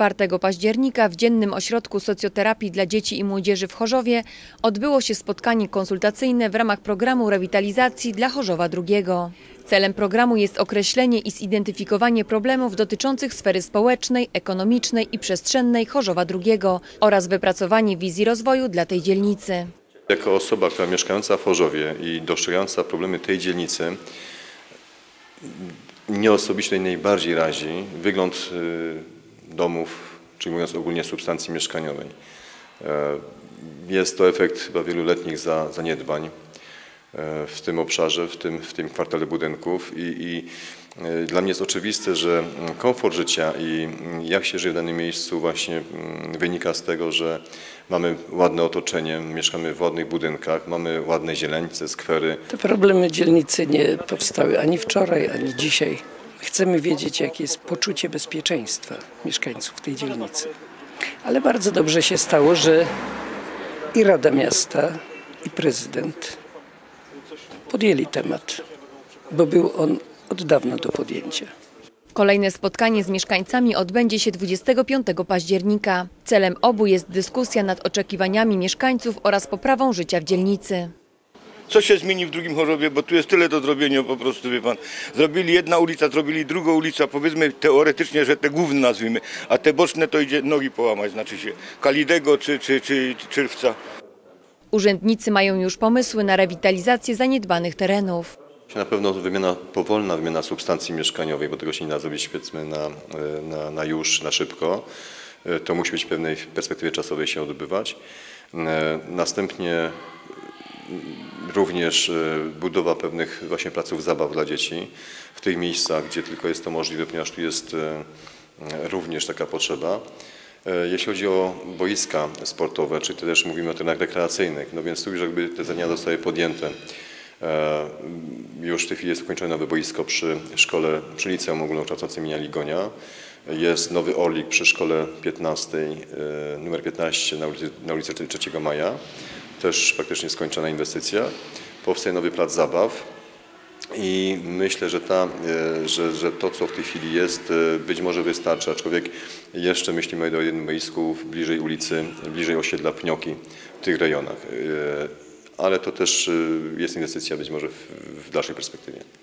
4 października w Dziennym Ośrodku Socjoterapii dla Dzieci i Młodzieży w Chorzowie odbyło się spotkanie konsultacyjne w ramach programu rewitalizacji dla Chorzowa II. Celem programu jest określenie i zidentyfikowanie problemów dotyczących sfery społecznej, ekonomicznej i przestrzennej Chorzowa II oraz wypracowanie wizji rozwoju dla tej dzielnicy. Jako osoba, która mieszkająca w Chorzowie i dostrzegająca problemy tej dzielnicy, mnie osobiście najbardziej razi wygląd y, domów, czyli mówiąc ogólnie substancji mieszkaniowej. E, Jest to efekt chyba za- zaniedbań e, w tym obszarze, w tym, w tym kwartale budynków i, i e, dla mnie jest oczywiste, że komfort życia i jak się żyje w danym miejscu właśnie mm, wynika z tego, że mamy ładne otoczenie, mieszkamy w ładnych budynkach, mamy ładne zieleńce, skwery, Te problemy dzielnicy nie powstały ani wczoraj, ani dzisiaj. Chcemy wiedzieć, jakie jest poczucie bezpieczeństwa mieszkańców tej dzielnicy. Ale bardzo dobrze się stało, że i Rada Miasta, i prezydent podjęli temat, bo był on od dawna do podjęcia. Kolejne spotkanie z mieszkańcami odbędzie się 25 października. Celem obu jest dyskusja nad oczekiwaniami mieszkańców oraz poprawą życia w dzielnicy. Co się zmieni w drugim Chorzowie, bo tu jest tyle do zrobienia po prostu, wie pan. Zrobili jedna ulica, zrobili drugą ulicę, powiedzmy teoretycznie, że te główne nazwijmy, a te boczne to idzie nogi połamać, znaczy się Kalidego czy, czy, czy Czerwca. Urzędnicy mają już pomysły na rewitalizację zaniedbanych terenów. Na pewno wymiana, powolna wymiana substancji mieszkaniowej, bo tego się nie da zrobić powiedzmy na, e, na, na już, na szybko. E, To musi być w pewnej perspektywie czasowej się odbywać. E, Następnie również e, budowa pewnych właśnie placów zabaw dla dzieci w tych miejscach, gdzie tylko jest to możliwe, ponieważ tu jest e, również taka potrzeba. E, Jeśli chodzi o boiska sportowe, czy też mówimy o terenach rekreacyjnych, no więc tu już jakby te zadania zostały podjęte. Już w tej chwili jest ukończone nowe boisko przy szkole, przy liceum ogólnokształcącym imienia Ligonia. Jest nowy Orlik przy szkole 15, e, numer 15 na ulicy, na ulicy 3 Maja. Też praktycznie skończona inwestycja. Powstaje nowy plac zabaw. I myślę, że, ta, e, że, że to, co w tej chwili jest, e, być może wystarczy, aczkolwiek jeszcze myślimy o jednym boisku bliżej ulicy, bliżej osiedla Pnioki w tych rejonach. E, Ale to też jest inwestycja być może w, w dalszej perspektywie.